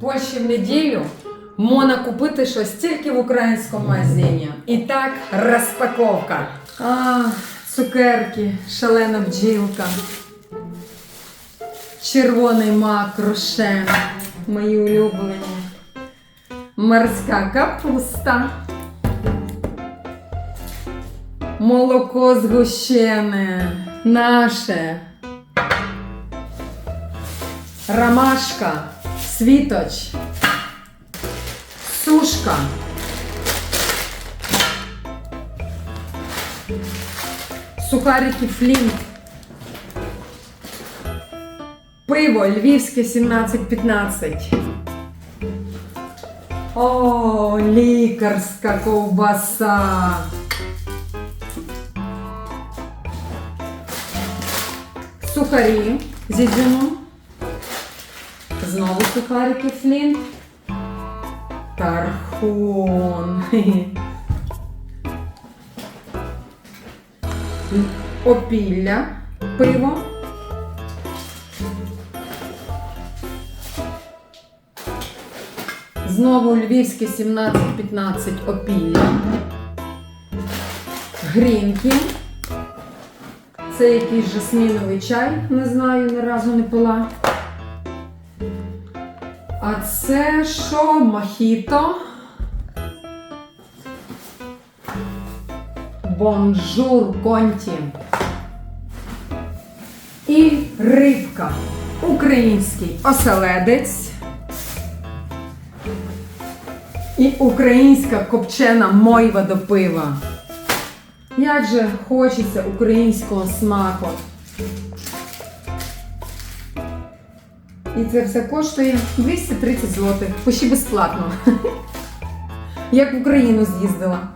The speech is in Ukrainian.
Польщі в неділю можна купити щось тільки в українському магазині. І так, розпаковка. А, цукерки, шалена бджілка. Червоний мак, рошен, мої улюблені. Морська капуста. Молоко згущене, наше. Ромашка, світоч, сушка. Сухарики флінт. Пиво львівське 17-15. О, лікарська ковбаса. Сухарі з ізюмом. Знову сухарики флінт. Тархун. Опілля. Пиво. Знову львівське 17-15 опілля. Грінки. Це якийсь жасміновий чай, не знаю, ні разу не пила. А це що? Мохіто. Бонжур конті. І рибка. Український оселедець. І українська копчена мойва до пива. Як же хочеться українського смаку. І це все коштує 230 злотих, почти безплатно. Як в Україну з'їздила.